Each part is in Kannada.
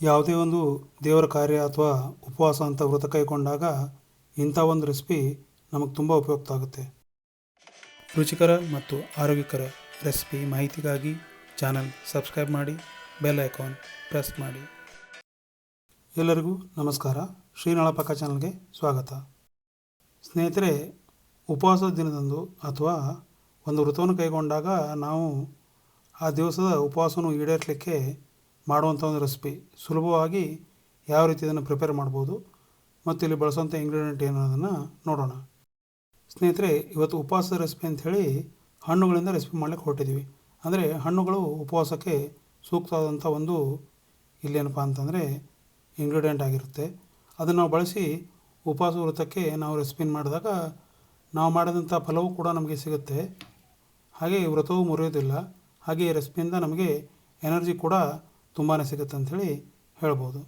ಯಾವುದೇ ಒಂದು ದೇವರ ಕಾರ್ಯ ಅಥವಾ ಉಪವಾಸ ಅಂತ ವ್ರತ ಕೈಗೊಂಡಾಗ ಇಂಥ ಒಂದು ರೆಸಿಪಿ ನಮಗೆ ತುಂಬ ಉಪಯುಕ್ತ ಆಗುತ್ತೆ. ರುಚಿಕರ ಮತ್ತು ಆರೋಗ್ಯಕರ ರೆಸಿಪಿ ಮಾಹಿತಿಗಾಗಿ ಚಾನಲ್ ಸಬ್ಸ್ಕ್ರೈಬ್ ಮಾಡಿ, ಬೆಲ್ ಐಕಾನ್ ಪ್ರೆಸ್ ಮಾಡಿ. ಎಲ್ಲರಿಗೂ ನಮಸ್ಕಾರ. ಶ್ರೀನಳಪಕ್ಕ ಚಾನಲ್ಗೆ ಸ್ವಾಗತ. ಸ್ನೇಹಿತರೆ ಉಪವಾಸದ ದಿನದಂದು ಅಥವಾ ಒಂದು ವ್ರತವನ್ನು ಕೈಗೊಂಡಾಗ ನಾವು ಆ ದಿವಸದ ಉಪವಾಸವನ್ನು ಈಡೇರಿಸಲಿಕ್ಕೆ ಮಾಡುವಂಥ ಒಂದು ರೆಸಿಪಿ. ಸುಲಭವಾಗಿ ಯಾವ ರೀತಿ ಇದನ್ನು ಪ್ರಿಪೇರ್ ಮಾಡ್ಬೋದು, ಮತ್ತು ಇಲ್ಲಿ ಬಳಸುವಂಥ ಇಂಗ್ರೀಡಿಯೆಂಟ್ ಏನು ಅನ್ನೋದನ್ನು ನೋಡೋಣ. ಸ್ನೇಹಿತರೆ, ಇವತ್ತು ಉಪವಾಸದ ರೆಸಿಪಿ ಅಂಥೇಳಿ ಹಣ್ಣುಗಳಿಂದ ರೆಸಿಪಿ ಮಾಡ್ಲಿಕ್ಕೆ ಹೊರಟಿದ್ದೀವಿ. ಅಂದರೆ ಹಣ್ಣುಗಳು ಉಪವಾಸಕ್ಕೆ ಸೂಕ್ತವಾದಂಥ ಒಂದು ಇಲ್ಲೇನಪ್ಪ ಅಂತಂದರೆ ಇಂಗ್ರೀಡಿಯೆಂಟ್ ಆಗಿರುತ್ತೆ. ಅದನ್ನು ನಾವು ಬಳಸಿ ಉಪವಾಸ ವ್ರತಕ್ಕೆ ನಾವು ರೆಸಿಪಿನ ಮಾಡಿದಾಗ ನಾವು ಮಾಡಿದಂಥ ಫಲವೂ ಕೂಡ ನಮಗೆ ಸಿಗುತ್ತೆ. ಹಾಗೆ ವ್ರತವೂ ಮುರಿಯೋದಿಲ್ಲ. ಹಾಗೆ ಈ ರೆಸಿಪಿಯಿಂದ ನಮಗೆ ಎನರ್ಜಿ ಕೂಡ ತುಂಬಾ ಸಿಗುತ್ತೆ ಅಂಥೇಳಿ ಹೇಳ್ಬೋದು.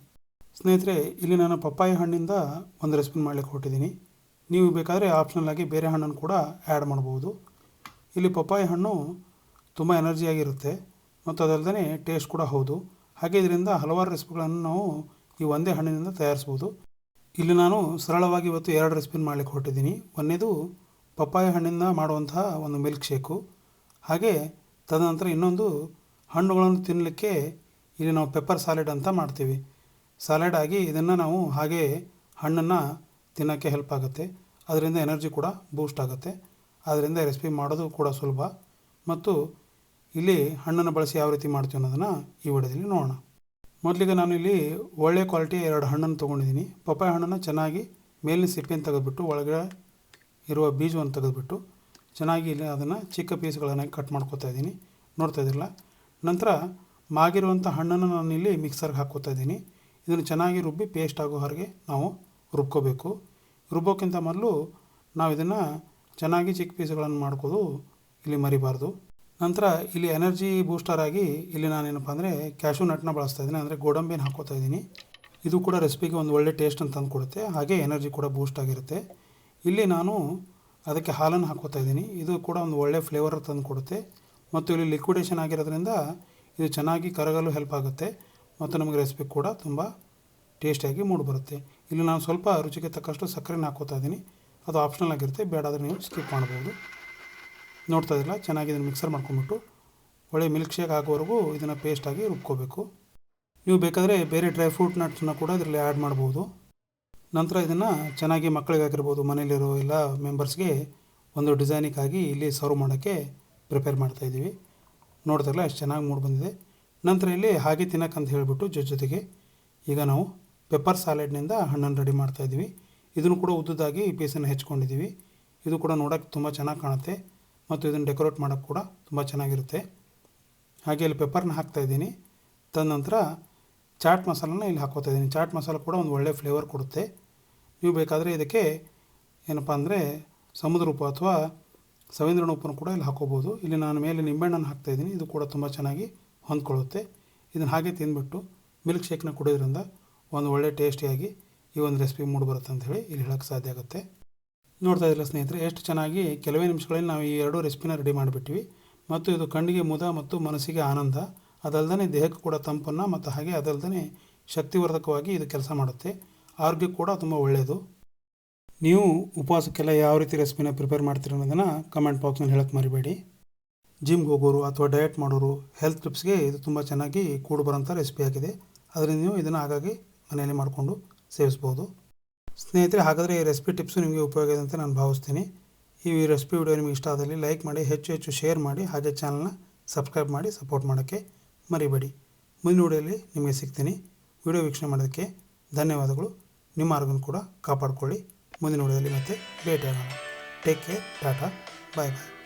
ಸ್ನೇಹಿತರೆ, ಇಲ್ಲಿ ನಾನು ಪಪ್ಪಾಯಿ ಹಣ್ಣಿಂದ ಒಂದು ರೆಸಿಪಿ ಮಾಡಲಿಕ್ಕೆ ಕೊಟ್ಟಿದ್ದೀನಿ ನೀವು ಬೇಕಾದರೆ ಆಪ್ಷನಲ್ ಆಗಿ ಬೇರೆ ಹಣ್ಣನ್ನು ಕೂಡ ಆ್ಯಡ್ ಮಾಡ್ಬೋದು. ಇಲ್ಲಿ ಪಪ್ಪಾಯಿ ಹಣ್ಣು ತುಂಬ ಎನರ್ಜಿಯಾಗಿರುತ್ತೆ ಮತ್ತು ಅದಲ್ಲದೆ ಟೇಸ್ಟ್ ಕೂಡ ಹೌದು. ಹಾಗೆ ಇದರಿಂದ ಹಲವಾರು ರೆಸಿಪಿಗಳನ್ನು ನಾವು ಈ ಒಂದೇ ಹಣ್ಣಿನಿಂದ ತಯಾರಿಸ್ಬೋದು. ಇಲ್ಲಿ ನಾನು ಸರಳವಾಗಿ ಇವತ್ತು ಎರಡು ರೆಸಿಪಿನ ಮಾಡಲಿಕ್ಕೆ ಹೊರಟಿದ್ದೀನಿ. ಒಂದೇದು ಪಪ್ಪಾಯಿ ಹಣ್ಣಿಂದ ಮಾಡುವಂತಹ ಒಂದು ಮಿಲ್ಕ್ ಶೇಕು ಹಾಗೆ ತದನಂತರ ಇನ್ನೊಂದು ಹಣ್ಣುಗಳನ್ನು ತಿನ್ನಲಿಕ್ಕೆ ಇಲ್ಲಿ ನಾವು ಪೆಪ್ಪರ್ ಸಾಲೆಡ್ ಅಂತ ಮಾಡ್ತೀವಿ. ಸಾಲೆಡ್ ಆಗಿ ಇದನ್ನು ನಾವು ಹಾಗೆ ಹಣ್ಣನ್ನು ತಿನ್ನೋಕ್ಕೆ ಹೆಲ್ಪ್ ಆಗುತ್ತೆ. ಅದರಿಂದ ಎನರ್ಜಿ ಕೂಡ ಬೂಸ್ಟ್ ಆಗುತ್ತೆ. ಆದ್ದರಿಂದ ರೆಸಿಪಿ ಮಾಡೋದು ಕೂಡ ಸುಲಭ. ಮತ್ತು ಇಲ್ಲಿ ಹಣ್ಣನ್ನು ಬಳಸಿ ಯಾವ ರೀತಿ ಮಾಡ್ತೀವಿ ಅನ್ನೋದನ್ನು ಈ ವಿಡಿಯೋದಲ್ಲಿ ನೋಡೋಣ. ಮೊದಲಿಗೆ ನಾನು ಇಲ್ಲಿ ಒಳ್ಳೆಯ ಕ್ವಾಲಿಟಿ ಎರಡು ಹಣ್ಣನ್ನು ತೊಗೊಂಡಿದ್ದೀನಿ. ಪಪ್ಪಾಯ ಹಣ್ಣನ್ನು ಚೆನ್ನಾಗಿ ಮೇಲಿನ ಸಿಪ್ಪೆಯನ್ನು ತೆಗೆದುಬಿಟ್ಟು, ಒಳಗಡೆ ಇರುವ ಬೀಜವನ್ನು ತೆಗೆದುಬಿಟ್ಟು ಚೆನ್ನಾಗಿ ಇಲ್ಲಿ ಅದನ್ನು ಚಿಕ್ಕ ಪೀಸ್ಗಳನ್ನು ಕಟ್ ಮಾಡ್ಕೋತಾ ಇದ್ದೀನಿ. ನೋಡ್ತಾ ಇದ್ದಿರಲ್ಲ? ನಂತರ ಮಾಗಿರುವಂಥ ಹಣ್ಣನ್ನು ನಾನು ಇಲ್ಲಿ ಮಿಕ್ಸರ್ಗೆ ಹಾಕೋತಾ ಇದ್ದೀನಿ. ಇದನ್ನು ಚೆನ್ನಾಗಿ ರುಬ್ಬಿ ಪೇಸ್ಟ್ ಆಗೋ ಹಾಗೆ ನಾವು ರುಬ್ಕೋಬೇಕು. ರುಬ್ಬೋಕ್ಕಿಂತ ಮೊದಲು ನಾವು ಇದನ್ನು ಚೆನ್ನಾಗಿ ಚಿಕ್ಕ ಪೀಸ್ಗಳನ್ನು ಮಾಡ್ಕೋದು ಇಲ್ಲಿ ಮರಿಬಾರ್ದು. ನಂತರ ಇಲ್ಲಿ ಎನರ್ಜಿ ಬೂಸ್ಟರ್ ಆಗಿ ಇಲ್ಲಿ ನಾನೇನಪ್ಪ ಅಂದರೆ ಕ್ಯಾಶು ನಟ್ನ ಬಳಸ್ತಾ ಇದ್ದೀನಿ. ಅಂದರೆ ಗೋಡಂಬಿನ ಹಾಕೋತಾ ಇದ್ದೀನಿ. ಇದು ಕೂಡ ರೆಸಿಪಿಗೆ ಒಂದು ಒಳ್ಳೆ ಟೇಸ್ಟ್ ಅಂತ ತಂದು ಕೊಡುತ್ತೆ ಹಾಗೆ ಎನರ್ಜಿ ಕೂಡ ಬೂಸ್ಟ್ ಆಗಿರುತ್ತೆ. ಇಲ್ಲಿ ನಾನು ಅದಕ್ಕೆ ಹಾಲನ್ನು ಹಾಕೋತಾ ಇದ್ದೀನಿ. ಇದು ಕೂಡ ಒಂದು ಒಳ್ಳೆ ಫ್ಲೇವರ್ ತಂದು ಕೊಡುತ್ತೆ ಮತ್ತು ಇಲ್ಲಿ ಲಿಕ್ವಿಡೇಷನ್ ಆಗಿರೋದ್ರಿಂದ ಇದು ಚೆನ್ನಾಗಿ ಕರಗಲು ಹೆಲ್ಪ್ ಆಗುತ್ತೆ ಮತ್ತು ನಮಗೆ ರೆಸಿಪಿ ಕೂಡ ತುಂಬ ಟೇಸ್ಟಿಯಾಗಿ ಮೂಡಿಬರುತ್ತೆ ಇಲ್ಲಿ ನಾನು ಸ್ವಲ್ಪ ರುಚಿಗೆ ತಕ್ಕಷ್ಟು ಸಕ್ಕರೆನ ಹಾಕೋತಾ ಇದ್ದೀನಿ. ಅದು ಆಪ್ಷನಲ್ ಆಗಿರುತ್ತೆ ಬೇಡಾದರೆ ನೀವು ಸ್ಕಿಪ್ ಮಾಡ್ಬೋದು ನೋಡ್ತಾ ಇದ್ದಿಲ್ಲ ಚೆನ್ನಾಗಿ ಇದನ್ನು ಮಿಕ್ಸರ್ ಮಾಡ್ಕೊಂಬಿಟ್ಟು ಒಳ್ಳೆ ಮಿಲ್ಕ್ ಶೇಕ್ ಆಗೋವರೆಗೂ ಇದನ್ನು ಪೇಸ್ಟಾಗಿ ರುಬ್ಕೋಬೇಕು. ನೀವು ಬೇಕಾದರೆ ಬೇರೆ ಡ್ರೈ ಫ್ರೂಟ್ ನಟ್ಸನ್ನ ಕೂಡ ಇದರಲ್ಲಿ ಆ್ಯಡ್ ಮಾಡ್ಬೋದು. ನಂತರ ಇದನ್ನು ಚೆನ್ನಾಗಿ ಮಕ್ಕಳಿಗಾಗಿರ್ಬೋದು ಮನೇಲಿರೋ ಎಲ್ಲ ಮೆಂಬರ್ಸ್ಗೆ ಒಂದು ಡಿಸೈನಿಗಾಗಿ ಇಲ್ಲಿ ಸರ್ವ್ ಮಾಡೋಕ್ಕೆ ಪ್ರಿಪೇರ್ ಮಾಡ್ತಾಯಿದ್ದೀವಿ ನೋಡ್ತಾರಲ್ಲ ಎಷ್ಟು ಚೆನ್ನಾಗಿ ಮೂಡ್ ಬಂದಿದೆ. ನಂತರ ಇಲ್ಲಿ ಹಾಗೆ ತಿನ್ನಕ್ಕಂತ ಹೇಳಿಬಿಟ್ಟು ಜೊತೆ ಜೊತೆಗೆ ಈಗ ನಾವು ಪೆಪ್ಪರ್ ಸಾಲೆಡ್ನಿಂದ ಹಣ್ಣನ್ನು ರೆಡಿ ಮಾಡ್ತಾಯಿದ್ದೀವಿ ಇದನ್ನು ಕೂಡ ಉದ್ದದಾಗಿ ಪೀಸನ್ನು ಹೆಚ್ಕೊಂಡಿದ್ದೀವಿ. ಇದು ಕೂಡ ನೋಡೋಕ್ಕೆ ತುಂಬ ಚೆನ್ನಾಗಿ ಕಾಣುತ್ತೆ ಮತ್ತು ಇದನ್ನು ಡೆಕೋರೇಟ್ ಮಾಡೋಕ್ಕೆ ಕೂಡ ತುಂಬ ಚೆನ್ನಾಗಿರುತ್ತೆ. ಹಾಗೆ ಇಲ್ಲಿ ಪೆಪ್ಪರ್ನ ಹಾಕ್ತಾಯಿದ್ದೀನಿ ತದನಂತರ ಚಾಟ್ ಮಸಾಲನ ಇಲ್ಲಿ ಹಾಕೋತಾ ಇದ್ದೀನಿ. ಚಾಟ್ ಮಸಾಲ ಕೂಡ ಒಂದು ಒಳ್ಳೆಯ ಫ್ಲೇವರ್ ಕೊಡುತ್ತೆ. ನೀವು ಬೇಕಾದರೆ ಇದಕ್ಕೆ ಏನಪ್ಪ ಅಂದರೆ ಸಮುದ್ರ ಉಪ್ಪು ಅಥವಾ ಸವೇಂದ್ರನ ಉಪ್ಪನ್ನು ಕೂಡ ಇಲ್ಲಿ ಹಾಕೋಬೋದು. ಇಲ್ಲಿ ನಾನು ಮೇಲೆ ನಿಂಬೆಹಣ್ಣನ್ನು ಹಾಕ್ತಾಯಿದ್ದೀನಿ ಇದು ಕೂಡ ತುಂಬ ಚೆನ್ನಾಗಿ ಹೊಂದ್ಕೊಳ್ಳುತ್ತೆ. ಇದನ್ನು ಹಾಗೆ ತಿಂದ್ಬಿಟ್ಟು ಮಿಲ್ಕ್ ಶೇಕ್ನ ಕುಡಿಯೋದ್ರಿಂದ ಒಂದು ಒಳ್ಳೆ ಟೇಸ್ಟಿಯಾಗಿ ಈ ಒಂದು ರೆಸಿಪಿ ಮೂಡಿಬರುತ್ತೆ ಅಂತ ಹೇಳಿ ಇಲ್ಲಿ ಹೇಳೋಕ್ಕೆ ಸಾಧ್ಯ ಆಗುತ್ತೆ. ನೋಡ್ತಾ ಇದ್ದಿಲ್ಲ ಸ್ನೇಹಿತರೆ, ಎಷ್ಟು ಚೆನ್ನಾಗಿ ಕೆಲವೇ ನಿಮಿಷಗಳಲ್ಲಿ ನಾವು ಈ ಎರಡು ರೆಸಿಪಿನ ರೆಡಿ ಮಾಡಿಬಿಟ್ಟಿವಿ. ಮತ್ತು ಇದು ಕಣ್ಣಿಗೆ ಮುದ ಮತ್ತು ಮನಸ್ಸಿಗೆ ಆನಂದ. ಅದಲ್ಲದೆ ದೇಹಕ್ಕೆ ಕೂಡ ತಂಪನ್ನು ಮತ್ತು ಹಾಗೆ ಅದಲ್ಲದೆ ಶಕ್ತಿವರ್ಧಕವಾಗಿ ಇದು ಕೆಲಸ ಮಾಡುತ್ತೆ. ಆರೋಗ್ಯಕ್ಕೆ ಕೂಡ ತುಂಬ ಒಳ್ಳೆಯದು. ನೀವು ಉಪವಾಸಕ್ಕೆಲ್ಲ ಯಾವ ರೀತಿ ರೆಸಿಪಿನ ಪ್ರಿಪೇರ್ ಮಾಡ್ತೀರಿ ಅನ್ನೋದನ್ನು ಕಮೆಂಟ್ ಬಾಕ್ಸ್ನಲ್ಲಿ ಹೇಳಕ್ಕೆ ಮರಿಬೇಡಿ. ಜಿಮ್ಗೆ ಹೋಗೋರು ಅಥವಾ ಡಯಟ್ ಮಾಡೋರು ಹೆಲ್ತ್ ಟಿಪ್ಸ್ಗೆ ಇದು ತುಂಬ ಚೆನ್ನಾಗಿ ಕೂಡು ಬರೋಂಥ ರೆಸಿಪಿ ಆಗಿದೆ. ಅದರಿಂದ ನೀವು ಇದನ್ನು ಹಾಗಾಗಿ ಮನೆಯಲ್ಲಿ ಮಾಡಿಕೊಂಡು ಸೇವಿಸ್ಬೋದು. ಸ್ನೇಹಿತರೆ, ಹಾಗಾದರೆ ಈ ರೆಸಿಪಿ ಟಿಪ್ಸು ನಿಮಗೆ ಉಪಯೋಗ ಇದೆ ಅಂತ ನಾನು ಭಾವಿಸ್ತೀನಿ. ಈ ರೆಸಿಪಿ ವಿಡಿಯೋ ನಿಮಗೆ ಇಷ್ಟ ಆದಲ್ಲಿ ಲೈಕ್ ಮಾಡಿ, ಹೆಚ್ಚು ಹೆಚ್ಚು ಶೇರ್ ಮಾಡಿ, ಹಾಗೆ ಚಾನಲ್ನ ಸಬ್ಸ್ಕ್ರೈಬ್ ಮಾಡಿ ಸಪೋರ್ಟ್ ಮಾಡೋಕ್ಕೆ ಮರಿಬೇಡಿ. ಮುಂದಿನ ವಿಡಿಯೋಲಿ ನಿಮಗೆ ಸಿಗ್ತೀನಿ. ವಿಡಿಯೋ ವೀಕ್ಷಣೆ ಮಾಡೋದಕ್ಕೆ ಧನ್ಯವಾದಗಳು. ನಿಮ್ಮ ಆರೋಗ್ಯನ ಕೂಡ ಕಾಪಾಡಿಕೊಳ್ಳಿ. ಮುಂದಿನ ನೋಡೋದಲ್ಲಿ ಮತ್ತೆ ಭೇಟಿಯಾಗೋಣ. Take care tata bye bye